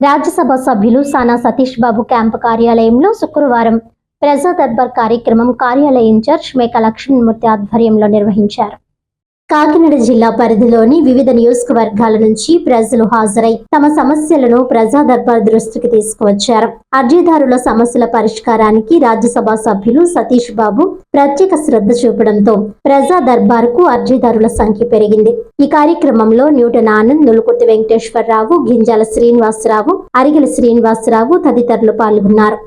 రాజ్యసభ సభ్యులు సానా సతీష్ బాబు క్యాంపు కార్యాలయంలో శుక్రవారం ప్రజా దర్బార్ కార్యక్రమం కార్యాలయ ఇన్ఛార్జ్ మేక లక్ష్మణమూర్తి ఆధ్వర్యంలో నిర్వహించారు. కాకినాడ జిల్లా పరిధిలోని వివిధ నియోజకవర్గాల నుంచి ప్రజలు హాజరై తమ సమస్యలను ప్రజా దర్బార్ దృష్టికి తీసుకువచ్చారు. అర్జీదారుల సమస్యల పరిష్కారానికి రాజ్యసభ సభ్యులు సతీష్ బాబు ప్రత్యేక శ్రద్ధ చూపడంతో ప్రజా దర్బార్కు అర్జీదారుల సంఖ్య పెరిగింది. ఈ కార్యక్రమంలో న్యూటన్ ఆనంద్ నులుకుర్తి వెంకటేశ్వరరావు గింజాల శ్రీనివాసరావు అరిగెల శ్రీనివాసరావు తదితరులు పాల్గొన్నారు.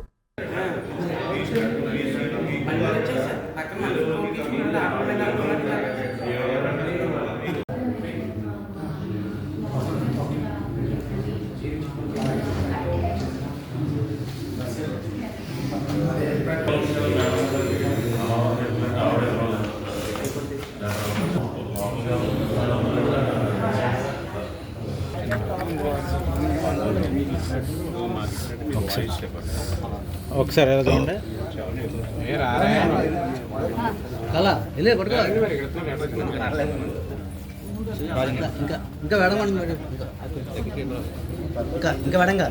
ఒకసారి ఎలా చూడండి? కళ వెళ్ళే పట్టుకో. ఇంకా ఇంకా ఇంకా వేడమండి మేడం ఇంకా ఇంకా. వేడంగా.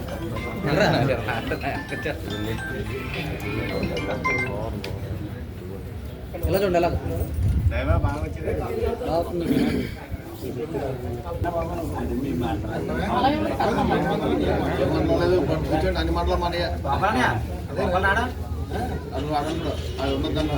ఎలా చూడండి ఎలా? కూర్చోండి అన్ని మాటలు మాట అది ఉండద్దన్న